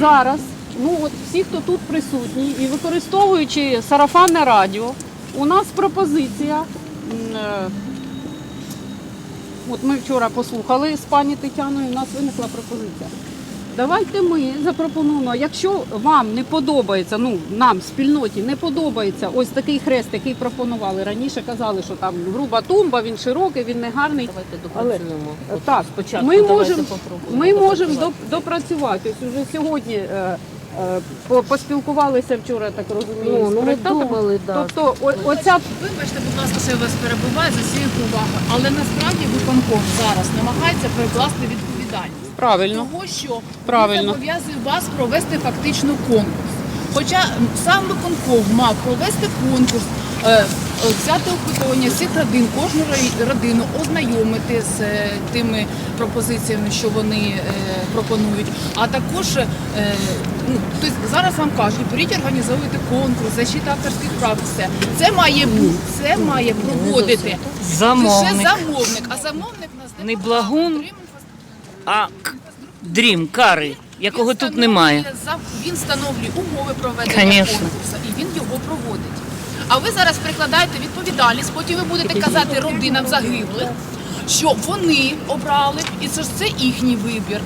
зараз, ну от всі, хто тут присутні, і використовуючи сарафанне радіо, у нас пропозиція. е, От ми вчора послухали з пані Тетяною, у нас виникла пропозиція. Давайте ми запропонуємо, якщо вам не подобається, ну нам спільноті не подобається ось такий хрест, який пропонували раніше, казали, що там груба тумба, він широкий, він не гарний. Давайте допрацюємо. От так, спочатку ми можемо ми можемо допрацювати. доп- Ось уже сьогодні е, е, по- поспілкувалися вчора, так розумію. Ну, з ну ми проєктантом. думали, да. Тобто, о- оця Вибачте, будь ласка, що я вас перебуваю за їх увагу. Але насправді виконком зараз намагається перекласти відповідальність. Правильно. Того, що Правильно. він зобов'язує вас провести фактично конкурс. Хоча сам виконком мав провести конкурс, е, е, взяти опитування всіх родин, кожну родину ознайомити з е, тими пропозиціями, що вони пропонують. А також ну, тобто зараз вам кажуть, беріть, організовуйте конкурс, защита авторських прав. Все це має бути, це має проводити лише Замовник, замовник. А замовник нас Не Благун, а дрім, кари, якого тут немає. Він встановлює умови проведення Конечно. конкурсу і він його проводить. А ви зараз прикладаєте відповідальність, потім ви будете казати родинам загиблих, що вони обрали, і це ж це їхній вибір.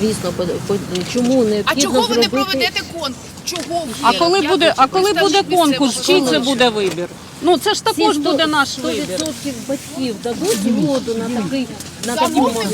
Звісно, по- по- чому А чого ви не проведете конкурс? Чого ви? А коли Я буде, хочу а коли буде конкурс, чий це буде вибір? Ну це ж також Всі буде наш 100% вибір. батьків дадуть згоду на такий на Замовник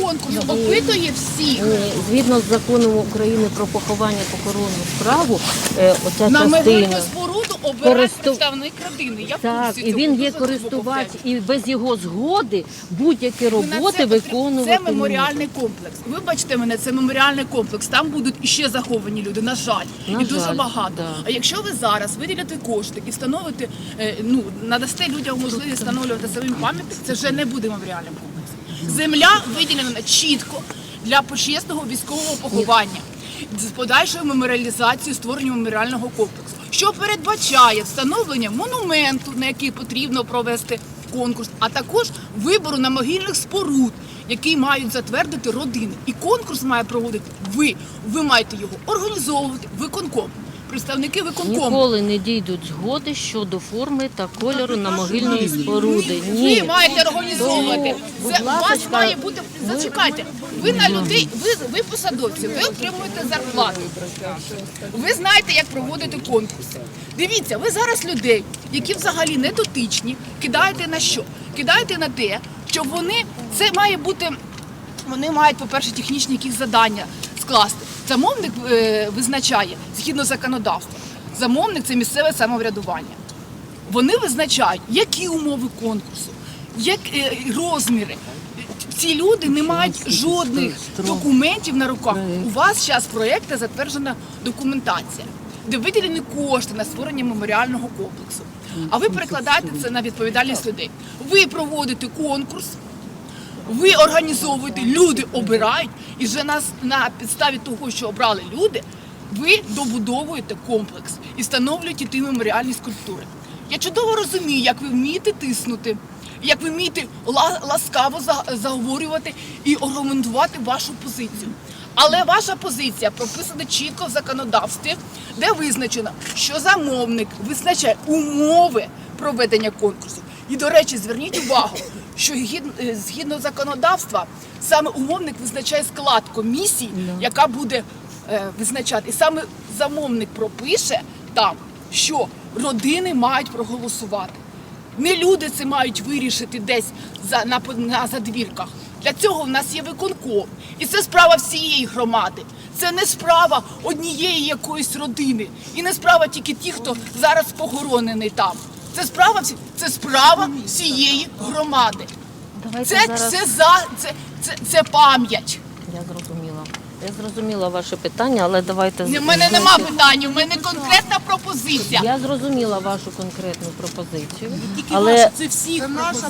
конкурс, опитує всіх. Е, Згідно з законом України про поховання похоронну справу, е, оця На частина. споруду обирає Користу- представник родини. Я в Так, курсі і цього, він є дуже глибоко користувач, і без його згоди будь-які роботи це потрібно- виконувати. Це меморіальний комплекс. Вибачте мене, це меморіальний комплекс. Там будуть іще заховані люди. На жаль, На і дуже жаль, багато. да. А якщо ви зараз виділяте кошти і встановите, е, ну надасте людям можливість встановлювати самим пам'ятник, це вже не буде меморіальним комплексом. Земля виділена чітко для почесного військового поховання. З подальшою меморіалізацією створення меморіального комплексу, що передбачає встановлення монументу, на який потрібно провести конкурс, а також вибору на могильних споруд, який мають затвердити родини. І конкурс має проводити ви. Ви маєте його організовувати виконком. Представники виконкому. Ніколи не дійдуть згоди щодо форми та кольору на могильної споруди. Ви маєте організовувати. Це у вас має бути. Зачекайте. Ви на людей, ви, ви посадовці, ви отримуєте зарплату. Ви знаєте, як проводити конкурси. Дивіться, ви зараз людей, які взагалі не дотичні, кидаєте на що? Кидаєте на те, що вони це має бути. Вони мають, по-перше, технічні якісь завдання скласти. Замовник е, визначає згідно законодавства. Замовник це місцеве самоврядування. Вони визначають, які умови конкурсу, як е, розміри. Ці люди не мають жодних документів на руках. У вас зараз проєкта затверджена документація, де виділені кошти на створення меморіального комплексу. А ви перекладаєте це на відповідальність людей. Ви проводите конкурс, ви організовуєте, люди обирають, і вже нас на підставі того, що обрали люди, ви добудовуєте комплекс і встановлюєте ті меморіальні скульптури. Я чудово розумію, як ви вмієте тиснути, як ви вмієте ласкаво заговорювати і аргументувати вашу позицію. Але ваша позиція прописана чітко в законодавстві, де визначено, що замовник визначає умови проведення конкурсу. І, до речі, зверніть увагу, що е, згідно законодавства саме умовник визначає склад комісії, яка буде е, визначати. І саме замовник пропише там, що родини мають проголосувати. Не люди це мають вирішити десь за, на, на задвірках. Для цього в нас є виконком. І це справа всієї громади. Це не справа однієї якоїсь родини. І не справа тільки ті, хто зараз похоронений там. Це справа всі, це справа всієї громади. Давайте Це, зараз... це, за, це, це, це пам'ять. Я зрозуміла. Я зрозуміла ваше питання, але давайте... У мене нема питань, у мене конкретна пропозиція. Я зрозуміла вашу конкретну пропозицію, але, Це всіх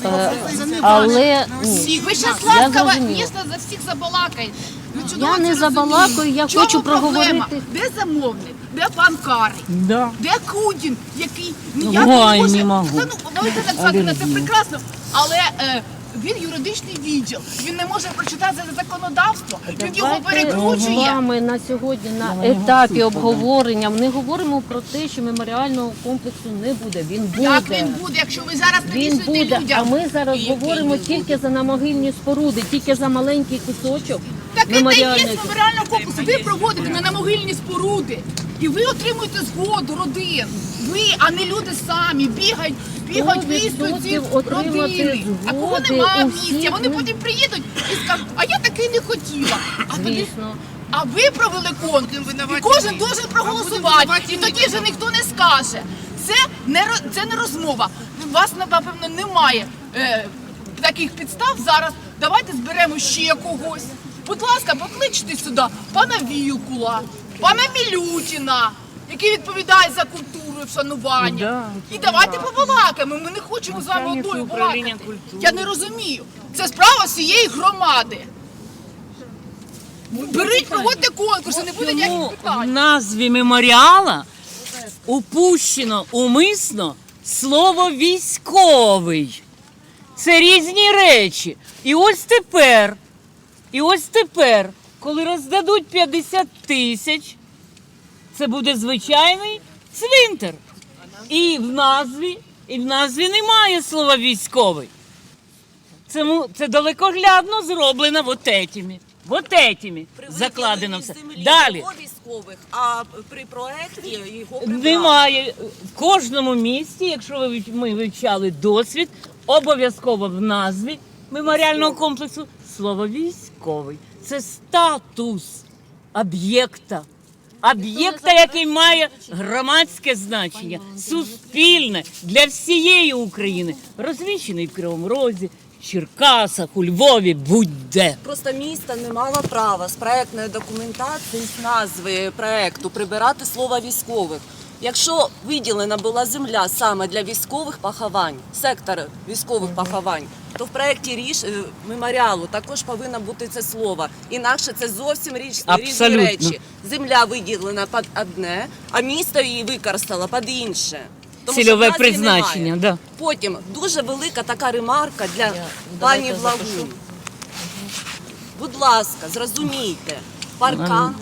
е, але ні. Ви Я ласкаво, зрозуміла. звісно, за всіх забалакаєте. Ви Я чудово не це розумієте. я В чому хочу проблема? проговорити. Де замовник? Де пан Карий? Да. Де Кудін, який ну Ну, я ой, можу- не можу. Та, ну, давайте так сказати, це прекрасно. Але е, він юридичний відділ. Він не може прочитати законодавство. Він його Давайте з перекручує. вами на сьогодні на етапі обговорення. Ми говоримо про те, що меморіального комплексу не буде. Він буде. Як він буде, якщо ви зараз Він навісите буде, людям? а ми зараз Який говоримо він тільки за намогильні споруди, тільки за маленький кусочок Так це і є меморіальної. меморіального комплексу. Ви проводите на намогильні споруди. І ви отримуєте згоду родин. Ви, а не люди самі, бігають, бігають, виїздують ці родини. А кого немає в місті, вони потім приїдуть і скажуть, а я таки не хотіла. А тоді а ви провели конкурс, і кожен должен проголосувати, і тоді вже ніхто не скаже. Це не це не розмова. У вас напевно немає е, таких підстав зараз. Давайте зберемо ще когось. Будь ласка, покличте сюди пана Вілкула, пана Мілютіна, який відповідає за культуру і вшанування. І давайте побалакаємо. Ми не хочемо з вами одною балакати. Я не розумію. Це справа всієї громади. Беріть, проводьте конкурси, не буде ніяких в питань. назві меморіала упущено умисно слово військовий? Це різні речі. І ось тепер, і ось тепер, коли роздадуть 50 тисяч, це буде звичайний цвинтар. І в назві, і в назві немає слова військовий. Це, це далекоглядно зроблено вот этими. Вот этими закладено все. Далі. Військових, а при проекті його прибрали. Немає в кожному місті, якщо ви ми вивчали досвід, обов'язково в назві меморіального комплексу слово військовий. Це статус об'єкта. Об'єкта, який має громадське значення, суспільне для всієї України, розміщений в Кривому Розі, Черкасах, у Львові, будь-де. Просто місто не мало права з проектної документації, з назви проекту прибирати слово військових. Якщо виділена була земля саме для військових поховань, сектор військових поховань, то в проєкті ріш... е, меморіалу також повинно бути це слово. Інакше це зовсім річ... різні речі. Земля виділена під одне, а місто її використало під інше. Тому Цільове призначення, да. Потім дуже велика така ремарка для давайте пані запишу. Будь ласка, зрозумійте, паркан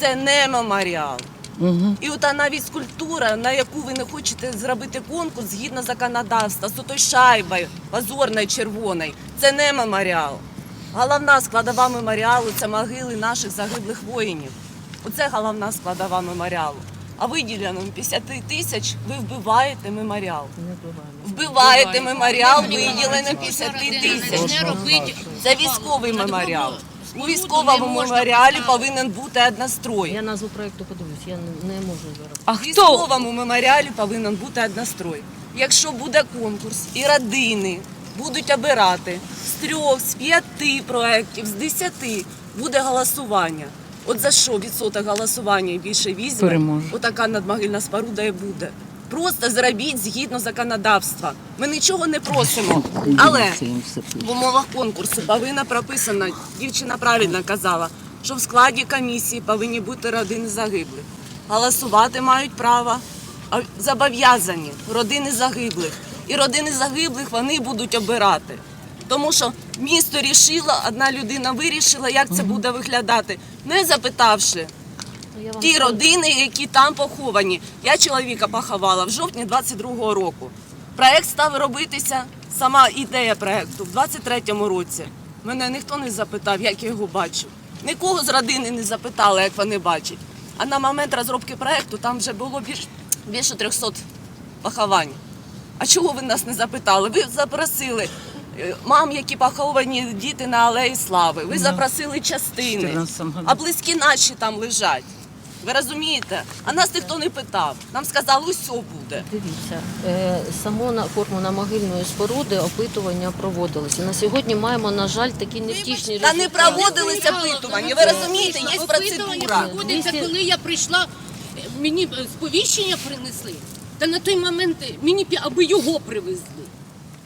це не меморіал. Угу. І от навіть скульптура, на яку ви не хочете зробити конкурс згідно законодавства, з отою шайбою позорною червоною, це не меморіал. Головна складова меморіалу це могили наших загиблих воїнів. Оце головна складова меморіалу. А виділено 50 тисяч ви вбиваєте меморіал. Вбиваєте меморіал, виділено 50 тисяч. Це військовий меморіал. У військовому меморіалі повинен бути однострой. Я назву проекту подивлюсь, я не, можу зараз. А В хто? військовому меморіалі повинен бути однострой. Якщо буде конкурс і родини будуть обирати з трьох, з п'яти проєктів, з десяти буде голосування. От за що відсоток голосування більше візьме, Переможе. отака надмогильна споруда і буде. Просто зробіть згідно законодавства. Ми нічого не просимо. Але в умовах конкурсу повинна прописана, дівчина правильно казала, що в складі комісії повинні бути родини загиблих. Голосувати мають право а зобов'язані родини загиблих. І родини загиблих вони будуть обирати. Тому що місто рішило, одна людина вирішила, як це буде виглядати, не запитавши ті родини, які там поховані. Я чоловіка поховала в жовтні 22-го року. Проект став робитися, сама ідея проекту в 23-му році. Мене ніхто не запитав, як я його бачу. Нікого з родини не запитали, як вони бачать. А на момент розробки проекту там вже було більш, більше 300 поховань. А чого ви нас не запитали? Ви запросили е, мам, які поховані діти на Алеї Слави. Ви запросили частини, а близькі наші там лежать. Ви розумієте? А нас ніхто не питав. Нам сказали, усе буде. Дивіться, е, само на форму на могильної споруди опитування проводилися. На сьогодні маємо, на жаль, такі невтішні Та не проводилися опитування. Ви розумієте, є процедура. Проводиться, коли я прийшла, е, мені сповіщення принесли. Та на той момент мені аби його привезли.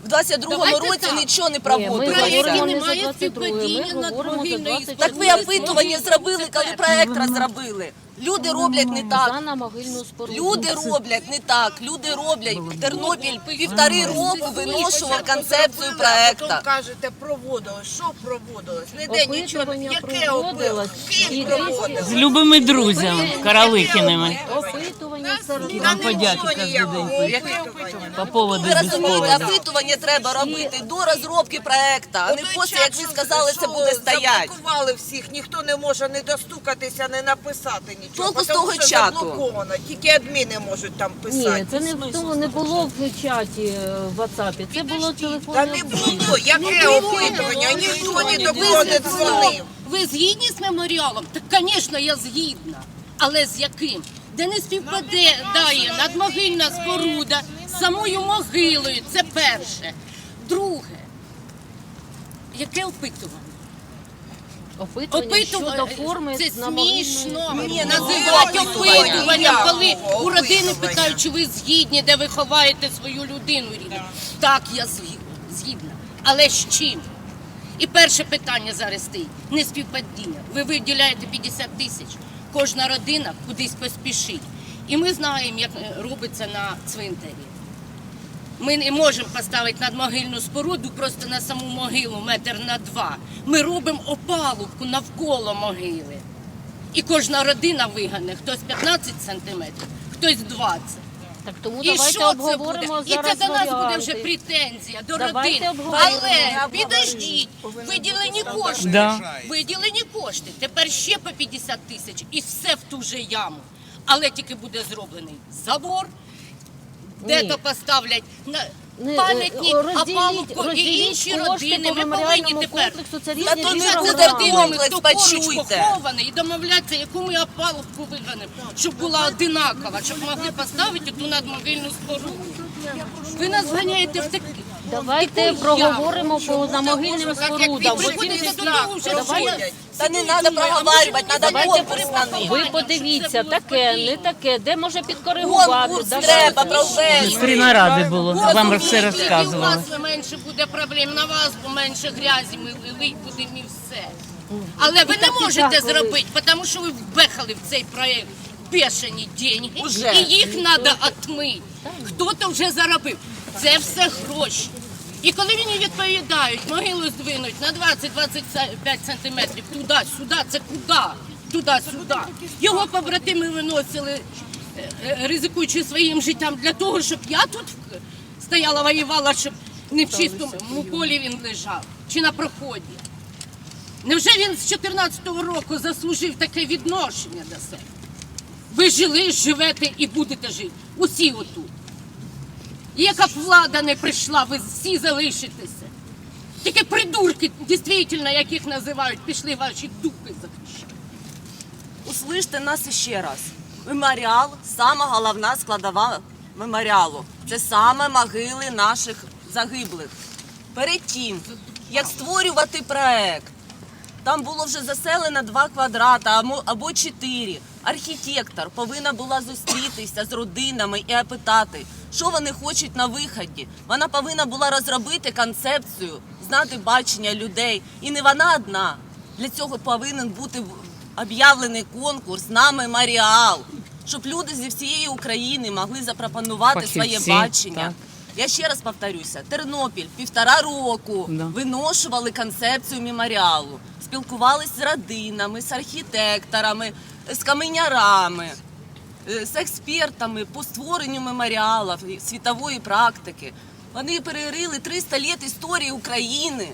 В 22-му році так. нічого не Ні, ми говоримо не Немає за 22, ми співпадіння над говоримо за могильною 24. Так ви опитування зробили, коли проект розробили. Люди роблять не так. на могильну споруду. Люди роблять не так. Люди роблять. Тернопіль півтори року виношував концепцію проекту. Кажете, проводилось. Що проводилось? Ніде нічого. Опитування Яке проводилось. І Ким проводилось? З любими друзями Каралихіними. Опитування серед не подяки ніякого день. опитування. По поводу Ви розумієте, військових. опитування треба робити до розробки проекту, а не після, як ви сказали, це буде стояти. Заблокували всіх, ніхто не може не достукатися, не написати нічого. Толку з того що чату. заблоковано. Тільки адміни можуть там писати. Ні, це не в тому не було в чаті е, в WhatsApp. Це було Та телефонне. не було. Яке опитування? Ніхто ні до кого не дзвонив. Ви згідні з меморіалом? Так, звісно, я згідна. Але з яким? Де не співпадає надмогильна споруда з самою могилою. Це перше. Друге. Яке опитування? Опитування Опитування щодо форми це смішно. Ні, Називати опитування опитуванням, коли у родини питають, чи ви згідні, де ви ховаєте свою людину рідну. Так, я згідна, згідна. Але з чим? І перше питання зараз стоїть не співпадіння. Ви виділяєте 50 тисяч, кожна родина кудись поспішить. І ми знаємо, як е, робиться на цвинтарі. Ми не можемо поставити надмогильну споруду просто на саму могилу метр на два. Ми робимо опалубку навколо могили. І кожна родина вигане, хтось 15 сантиметрів, хтось 20. Так тому І давайте що це буде? І це до нас буде вже претензія до родин. Але підождіть, виділені кошти. Да. Виділені кошти. Тепер ще по 50 тисяч і все в ту же яму. Але тільки буде зроблений забор, де то поставлять на Не, пам'ятник, розділіть- опалубку і інші родини. Ми повинні тепер комплексу, це Та різні то не буде комплекс, поруч почуйте. похований, і домовлятися, яку ми опалубку виганемо, щоб була одинакова, щоб могли поставити ту надмогильну споруду. Ви нас ганяєте в такі. Давайте проговоримо по спорудам. Приходите вже Давайте- Та не треба проговарювати, треба Давайте конкурс на них. Ви подивіться, таке, не таке, де може підкоригувати. Конкурс треба провести. Три наради було. Вам все Тільки у вас менше буде проблем, на вас менше грязі, ми будемо і все. Але ви не можете зробити, тому що ви вбехали в цей проєкт бешені деньги, Уже. і їх треба отмити. Хто-то вже заробив. Це все гроші. І коли мені відповідають, могилу здвинуть на 20-25 сантиметрів туди-сюди, це куди? Туди-сюди. Його побратими виносили, е, е, ризикуючи своїм життям для того, щоб я тут стояла, воювала, щоб не в чистому полі він лежав чи на проході. Невже він з 14-го року заслужив таке відношення до себе? Ви жили, живете і будете жити. Усі отут. І яка б влада не прийшла, ви всі залишитеся. Тільки придурки, дійсно, яких називають, пішли ваші дупи захищати. Услышьте нас іще раз. Меморіал сама головна складова меморіалу. Це саме могили наших загиблих. Перед тим, як створювати проект, там було вже заселено два квадрата або чотири. Архітектор повинна була зустрітися з родинами і опитати, що вони хочуть на виході. Вона повинна була розробити концепцію, знати бачення людей. І не вона одна. Для цього повинен бути об'явлений конкурс на меморіал, щоб люди зі всієї України могли запропонувати своє бачення. Я ще раз повторюся: Тернопіль півтора року Да. виношували концепцію меморіалу, спілкувалися з родинами, з архітекторами, з каменярами, е, з експертами по створенню меморіалів світової практики. Вони перерили 300 літ історії України.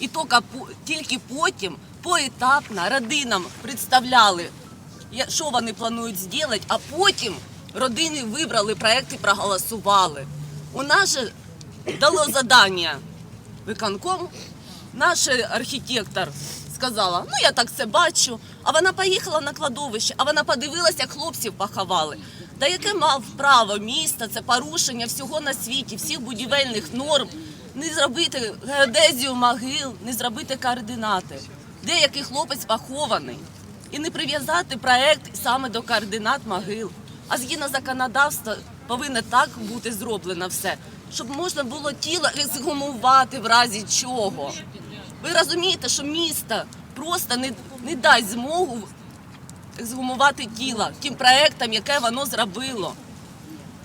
І тільки потім поетапно родинам представляли, що вони планують зробити, а потім родини вибрали проект і проголосували. У нас же дало завдання виконком, наш архітектор сказала, ну я так це бачу. А вона поїхала на кладовище, а вона подивилася, як хлопців поховали. Та яке мав право міста, це порушення всього на світі, всіх будівельних норм, не зробити геодезію могил, не зробити координати, де який хлопець похований, і не прив'язати проект саме до координат могил. А згідно законодавства повинно так бути зроблено все, щоб можна було тіло ексгумувати в разі чого. Ви розумієте, що місто просто не, не дасть змогу ексгумувати тіло тим проектом, яке воно зробило.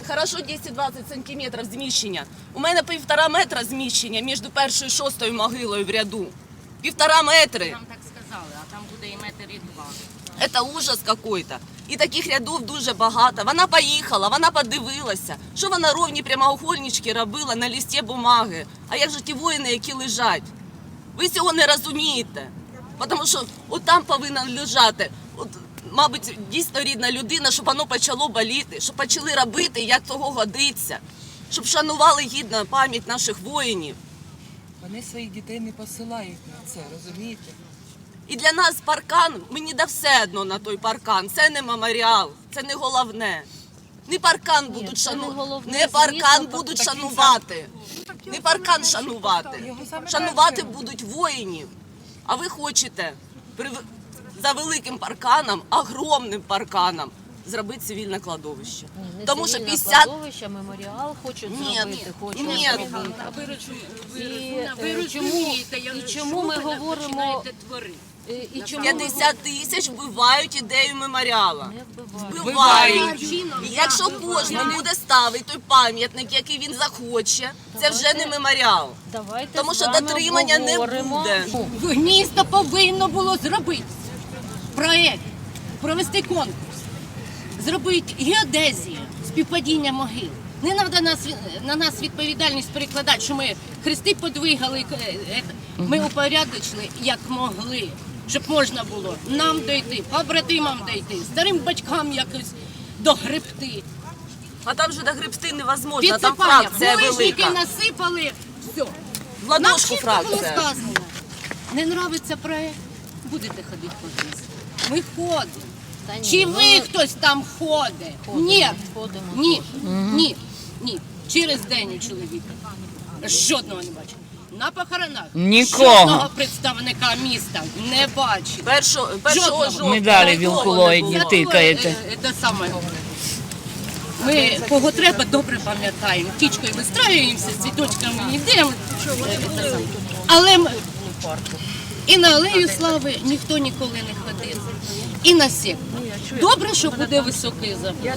Хорошо 10-20 сантиметрів зміщення. У мене півтора метра зміщення між першою і шостою могилою в ряду. Півтора метри. Нам так сказали, а там буде і метр і два. Це ужас какой-то. І таких рядів дуже багато. Вона поїхала, вона подивилася, що вона ровні прямоугольнички робила на листі бумаги. А як же ті воїни, які лежать? Ви цього не розумієте. Тому що от там повинна лежати. От, мабуть, дійсно рідна людина, щоб воно почало боліти, щоб почали робити, як того годиться, щоб шанували гідно пам'ять наших воїнів. Вони своїх дітей не посилають на це, розумієте? І для нас паркан, мені да все одно на той паркан. Це не меморіал, це не головне. Не паркан будуть це не шанувати, головне, не паркан звісно, будуть шанувати. Не паркан шанувати. Шанувати будуть воїнів. А ви хочете при- за великим парканом, огромним парканом, зробити цивільне кладовище. Не Тому що цивільне 50 кладовище, меморіал хочуть Ні, зробити, хочуть ні. зробити. І, і, е, чому, і чому ми говоримо, і чому 50 тисяч вбивають ідею меморіала. Вбивають. І Якщо кожен буде ставити той пам'ятник, який він захоче, це вже не меморіал. Давайте Тому з що вами дотримання не обговоримо. буде. Місто повинно було зробити проект, провести конкурс, зробити геодезію, співпадіння могил. Не треба нас, на нас відповідальність перекладати, що ми хрести подвигали, е, е, ми упорядочили як могли, щоб можна було нам дойти, побратимам дойти, старим батькам якось догребти. А там же догребсти невозможно, там Підсипання, фракція велика. насипали, все. В Нам ладошку чітко було фракція. сказано. Не нравиться проект, будете ходити по місту. Ми ходимо. Та ні, Чи ну, ви хтось там ходить? ходимо, Ні. ходимо. Ні. Ні.Ні. Через день у чоловіка. Жодного не бачив. На похоронах Нікого. жодного представника міста не бачив. Першого, першого Жодного. жовтня. Медалі нікого вілкулоїдні було. тикаєте. Те саме. Ми кого треба добре пам'ятаємо. Тічкою вистраюємося, з цвіточками йдемо. Е, те саме. Але ми- і на алею слави ніхто ніколи не ходив. І на секту. Добре, що буде високий забор.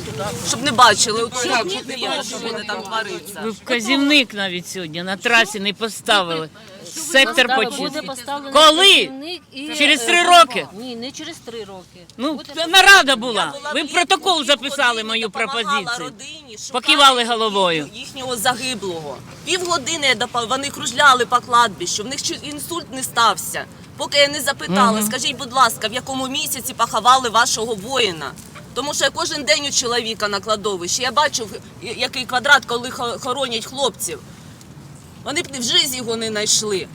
Щоб не бачили, от Щоб що, не бачили. що буде там твориться. Ви вказівник навіть сьогодні на трасі не поставили. Сектор почистив. Коли? і, Через е, три роки? Ні, не через три роки. Ну, нарада була. Була Ви в протокол записали мою пропозицію. родині Покивали головою. їхнього загиблого. Півгодини вони кружляли по кладбищу, в них інсульт не стався. Поки я не запитала, скажіть, будь ласка, в якому місяці поховали вашого воїна? Тому що я кожен день у чоловіка на кладовищі. Я бачу, який квадрат, коли хо- хоронять хлопців. Вони б в житті його не знайшли.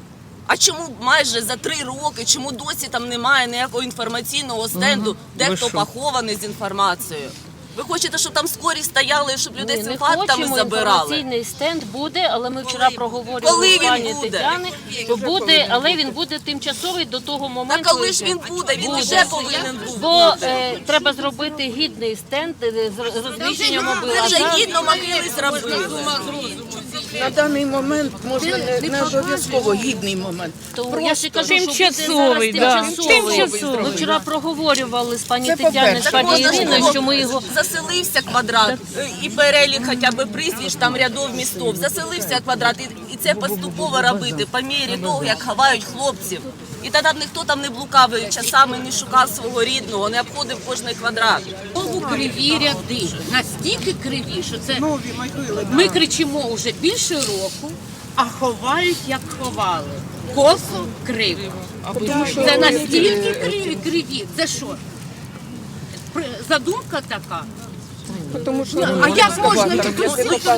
А чому майже за три роки, чому досі там немає ніякого інформаційного стенду, де хто похований з інформацією? Ви хочете, щоб там скорі стояли, щоб людей з інфарктами хочемо, забирали? інформаційний стенд буде, але ми вчора проговорювали Коли з він пані буде? Тетяни, що буде, але він буде тимчасовий до того Та моменту. коли ж він буде? Він вже повинен був Бо бути. е, треба зробити гідний стенд е, з розміщенням Ви Ми вже гідно могили зробили. На даний момент можна не, не обов'язково гідний момент. То я ж і кажу, що буде Тимчасовий, зараз да. тимчасовий. Тимчасовий. Ми вчора проговорювали з пані Це Тетяною, з пані можна ж Іриною, було що ми його заселився квадрат і перелік хоча б прізвищ там рядов містов. Заселився квадрат, і, і це поступово робити по мірі того, як ховають хлопців. І тоді ніхто там не блукав часами, не шукав свого рідного, не обходив кожний квадрат. Знову криві ряди. Настільки криві, що це ми кричимо вже більше року, а ховають, як ховали. Косо криво. Це настільки криві, криві. Це що? Задумка така. а як можна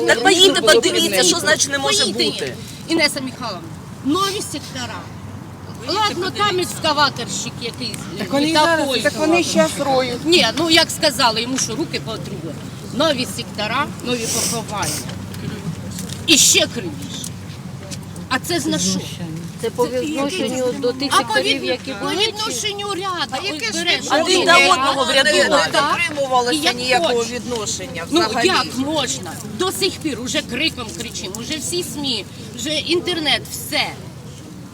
Так поїдьте, подивіться, що значить не може бути. Інеса Михайловна, нові сектора. Ладно, там екскаваторщик якийсь. Так вони зараз, так вони зараз роють. Ні, ну як сказали, йому що руки потрібні. Нові сектора, нові поховання. І ще кривіше. А це з на що? це по відношенню до тих А по, секторів, які по були. відношенню ряда. Ось береш Один один до ряд, одного в ряду. Не, не Так. І дотримувалося як ніякого хочеш. відношення Ну взагалі. як можна? До сих пір уже криком кричимо, вже всі СМІ, вже інтернет, все.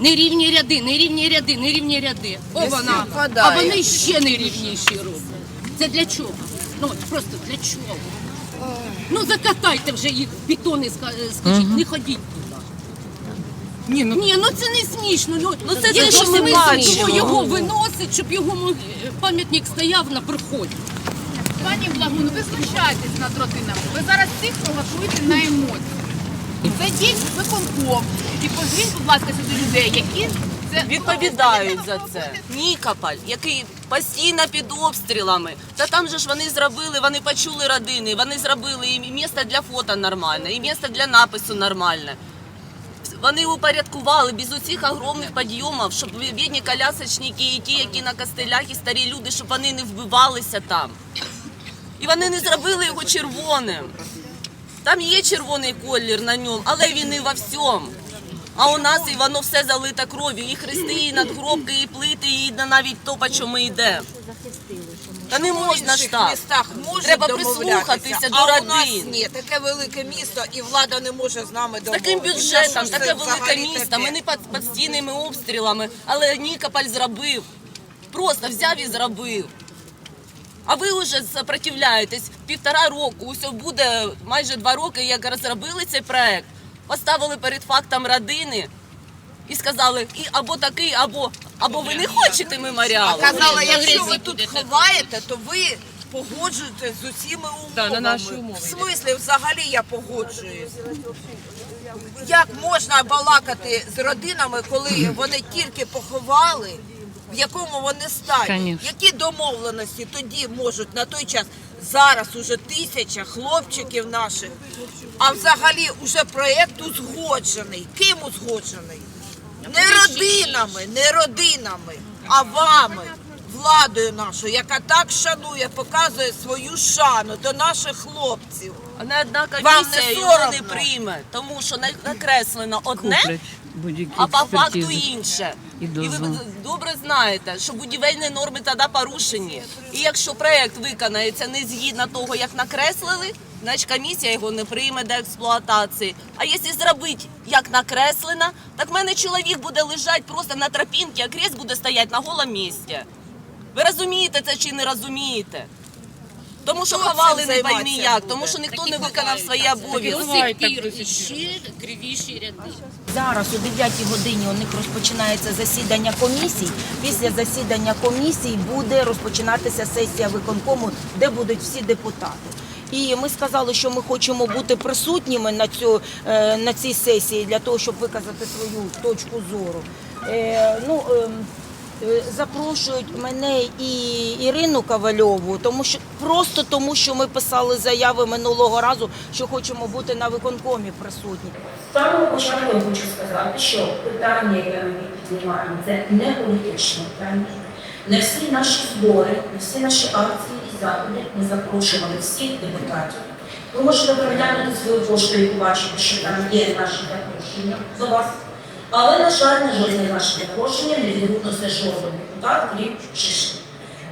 Нерівні ряди, нерівні ряди, нерівні ряди. О, Не вона. А вони ще нерівніші роблять. Це для чого? Ну от просто для чого? Ну закатайте вже їх в бетон і ска- скажіть, не ходіть туди. Ні, ну Ні, ну це не смішно. Ну, Ну, це те, що ми бачимо. його виносить, щоб його мог- пам'ятник стояв на проході. Пані Благун, ви знущаєтесь над родинами. Ви зараз всіх провокуєте на емоції. Зайдіть в виконком і позвіть, будь ласка, сюди людей, які це Відповідають за це. Нікополь, який постійно під обстрілами. Та там же ж вони зробили, вони почули родини, вони зробили і місце для фото нормальне, і місце для напису нормальне. Вони упорядкували без усіх огромних підйомів, щоб бідні колясочники і ті, які на костелях, і старі люди, щоб вони не вбивалися там. І вони не зробили його червоним. Там є червоний колір на ньому, але він не во всьому. А у нас і воно все залите кров'ю, і хрести, і надгробки, і плити, і навіть то, по чому ми йдемо. Та не можна ж так. містах можуть Треба прислухатися до а у нас родин. ні, таке велике місто, і влада не може з нами З домовитися. таким бюджетом, це таке велике місто. таке? Ми не під постійними обстрілами, але Нікополь зробив. Просто взяв і зробив. А ви вже сопротивляєтесь півтора року. Усе буде майже два роки, як розробили цей проект. Поставили перед фактом родини і сказали, і або такий, або або ви не хочете меморіал. А казала, якщо ви тут ховаєте, то ви погоджуєтесь з усіма умовами. на наші умови В смислі, взагалі я погоджуюсь. Як можна балакати з родинами, коли вони тільки поховали, в якому вони стані? Конечно. Які домовленості тоді можуть на той час? Зараз уже тисяча хлопчиків наших, а взагалі уже проєкт узгоджений. Ким узгоджений? Не родинами, не родинами, а вами, владою нашою, яка так шанує, показує свою шану до наших хлопців. Не одна Вам комісія не його не прийме, тому що на- накреслено одне, а по факту інше. І І ви добре знаєте, що будівельні норми тоді порушені. І якщо проєкт виконається не згідно того, як накреслили, значить комісія його не прийме до експлуатації. А якщо зробити як накреслено, так в мене чоловік буде лежати просто на тропінці, а крест буде стояти на голому місці. Ви розумієте це чи не розумієте? Тому що ховали не пойми як, тому що ніхто не виконав свої До обов'язки. сих пір іще кривіші ряди. Зараз о 9 годині у них розпочинається засідання комісій. Після засідання комісій буде розпочинатися сесія виконкому, де будуть всі депутати. І ми сказали, що ми хочемо бути присутніми на, цю, е, на цій сесії для того, щоб виказати свою точку зору. Е, ну, е, Запрошують мене і Ірину Ковальову, тому що просто тому, що ми писали заяви минулого разу, що хочемо бути на виконкомі присутні. З початку я хочу сказати, що питання, яке ми піднімаємо, це не політичне питання. Не всі наші збори, не всі наші акції і заходи ми запрошували всіх депутатів. Ви можете переглянути свою пошту і побачити, що там є наші запрошення до вас. Але, на жаль, на жодне наше запрошення не відгукнувся жоден депутат, крім Шишки.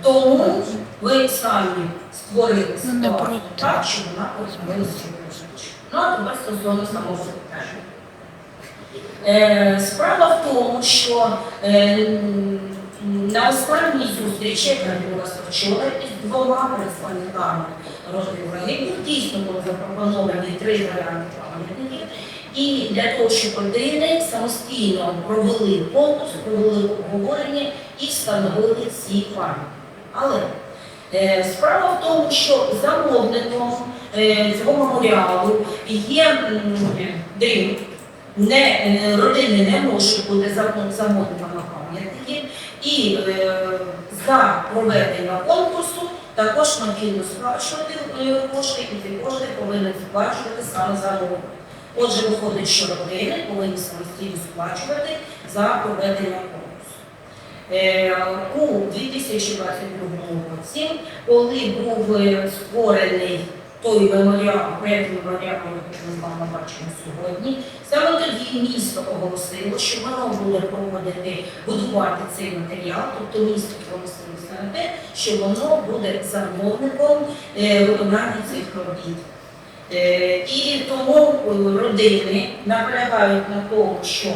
Тому ви самі створили ситуацію так, що вона опинилася Ну, а тепер стосовно самого питання. Е, Справа в тому, що е, на останній зустрічі, яка відбулася вчора, із двома представниками розвитку дійсно були запропоновані три варіанти. І для того, щоб родини самостійно провели конкурс, провели обговорення і встановили ці пам'ятники. Але Е, Справа в тому, що замовником е, цього меморіалу є м. Не, е, родини не можуть бути замовниками пам'ятників. І е, за проведення конкурсу також необхідно сплачувати е, кошти, і ці кошти повинен сплачувати саме замовник. Отже, виходить, що родини повинні самостійно сплачувати за проведення конкурсу. Е, У 2022 році, коли був е, створений той меморіал, проєкт меморіалу, який ми з вами бачимо сьогодні, саме тоді місто оголосило, що воно буде проводити, будувати цей матеріал, тобто місто промислилося на те, що воно буде замовником е, виконання цих робіт. Е, І тому е, родини наполягають на тому, що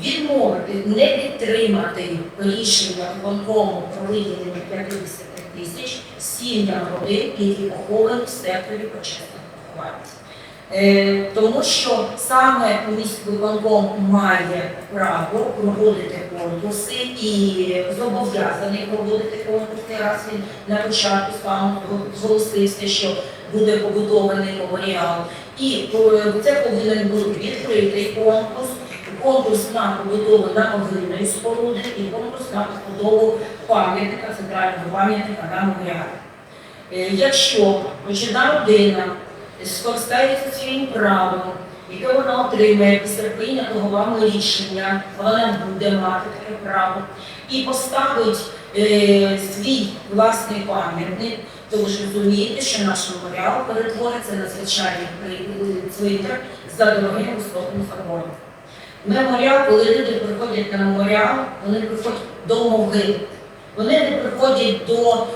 відмовити, не підтримати рішення виконкому про виділення 50 тисяч сім'ям родин, які поховані в секторі почесних поховань. Е, тому що саме міськвиконком має право проводити конкурси і зобов'язаний проводити конкурси, раз він на початку сам зголосився, що буде побудований меморіал. І е, це повинен бути відкритий конкурс, конкурс на побудову на могильної споруди і конкурс на побудову пам'ятника, центрального пам'ятника на меморіалі. Е, Якщо почина людина скористається своїм правом, яке вона отримає після прийнятого вами рішення, вона буде мати таке право, і поставить е, свій власний пам'ятник, то ви ж розумієте, що наш меморіал перетвориться на звичайний цвинтар за дорогим високим законом. Меморіал, коли люди приходять на меморіал, вони приходять до могил. Вони не приходять до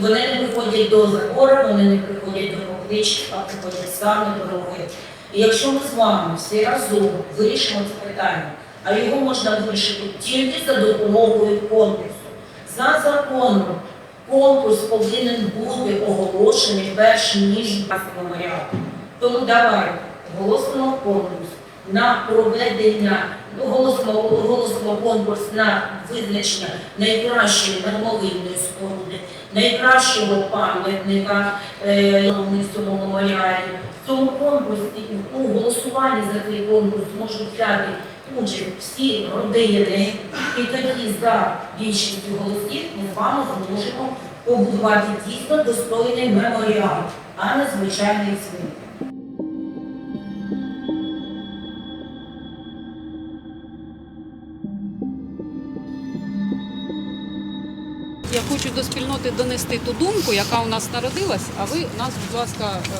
вони не приходять до забора, вони не приходять до поклички, а приходять саме до могил. І якщо ми з вами всі разом вирішимо це питання, а його можна вирішити тільки за допомогою конкурсу. За законом конкурс повинен бути оголошений перш ніж меморіал. Тому давайте оголосимо конкурс на проведення, оголосимо, оголосимо конкурс на визначення найкращої термовидної споруди, найкращого пам'ятника е, меморіалі. В цьому конкурсі, у голосуванні за цей конкурс можуть взяти участь всі родини, і тоді за більшістю голосів ми з вами зможемо побудувати дійсно достойний меморіал, а не звичайний цвинтар. Я хочу до спільноти донести ту думку, яка у нас народилась, а ви нас, будь ласка, е,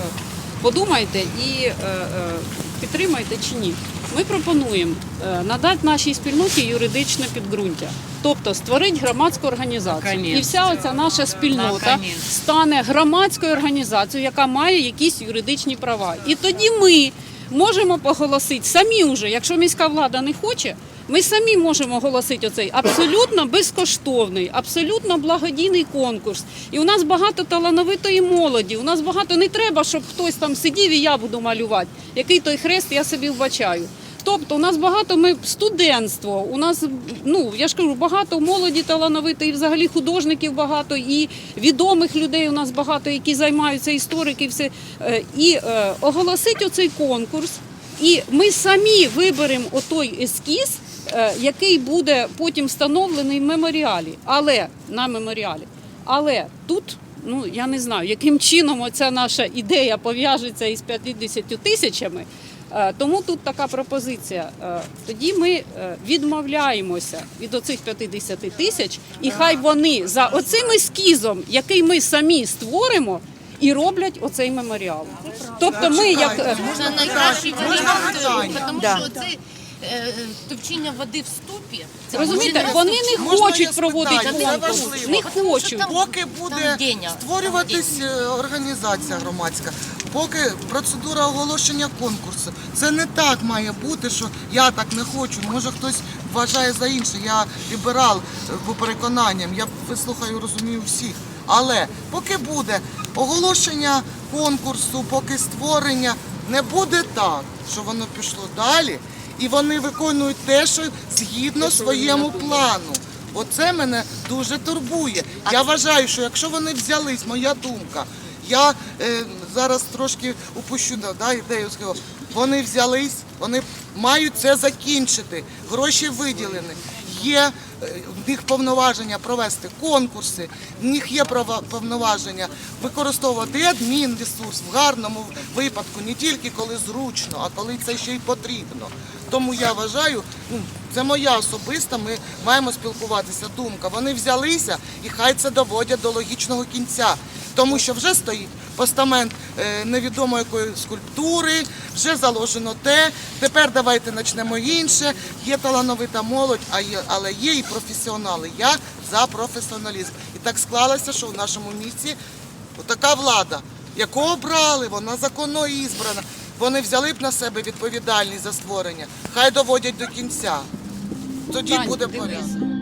подумайте і е, е, підтримайте чи ні. Ми пропонуємо е, надати нашій спільноті юридичне підґрунтя, тобто створити громадську організацію. Наконець. І вся оця наша спільнота Наконець. стане громадською організацією, яка має якісь юридичні права. І тоді ми можемо поголосити самі вже, якщо міська влада не хоче. Ми самі можемо оголосити оцей абсолютно безкоштовний, абсолютно благодійний конкурс. І у нас багато талановитої молоді. У нас багато не треба, щоб хтось там сидів і я буду малювати. Який той хрест я собі вбачаю. Тобто у нас багато ми студентство, у нас ну я ж кажу, багато молоді талановитої, взагалі художників багато і відомих людей у нас багато, які займаються історики, і все Е, і е, оголосить оцей конкурс. І ми самі виберемо отой ескіз, е, який буде потім встановлений в меморіалі, але на меморіалі. Але тут, ну я не знаю, яким чином оця наша ідея пов'яжеться із 50 тисячами. Е, Тому тут така пропозиція. Е, Тоді ми е, відмовляємося від оцих 50 тисяч, і хай вони за оцим ескізом, який ми самі створимо, і роблять оцей меморіал. Тобто ми як Це найкращий варіант, тому що це товчіння води в ступі. Це Розумієте, вони не Можна хочуть проводити? Це конкурс, важливо. не Тому що хочуть. там- Поки буде створюватись е, організація громадська, поки процедура оголошення конкурсу, це не так має бути, що я так не хочу. Може хтось вважає за інше. Я ліберал е, по переконанням, я вислухаю, розумію всіх. Але поки буде оголошення конкурсу, поки створення, не буде так, що воно пішло далі, і вони виконують те, що згідно своєму плану. Оце мене дуже турбує. Я вважаю, що якщо вони взялись, моя думка, я е, зараз трошки упущу да, ідею, вони взялись, вони мають це закінчити. Гроші виділені. Є е, в них повноваження провести конкурси, в них є права- повноваження використовувати адмінресурс в гарному випадку, не тільки коли зручно, а коли це ще й потрібно. Тому я вважаю, ну це моя особиста. Ми маємо спілкуватися. Думка. Вони взялися і хай це доводять до логічного кінця. Тому що вже стоїть постамент е, невідомо якої скульптури, вже заложено те. Тепер давайте почнемо інше. Є талановита молодь, але є і професіонали. Я за професіоналізм. І так склалося, що в нашому місті така влада, яку обрали, вона законно ізбрана. Вони взяли б на себе відповідальність за створення. Хай доводять до кінця. Тоді буде порядок.